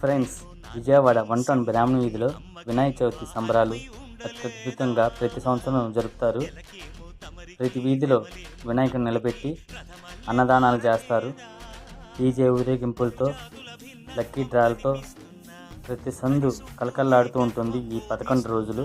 Friends Vijayawada one town బ్రాహ్మణ వీధిలో వినాయక చవితి సంబరాలు అత్యద్భుతంగా ప్రతి సంవత్సరం జరుపుతారు. ప్రతి వీధిలో వినాయకుని నిలబెట్టి అన్నదానాలు చేస్తారు. డీజే ఊరేగింపులతో లక్కీ డ్రాలతో ప్రతి సందు కలకల్లాడుతూ ఉంటుంది ఈ పదకొండు రోజులు.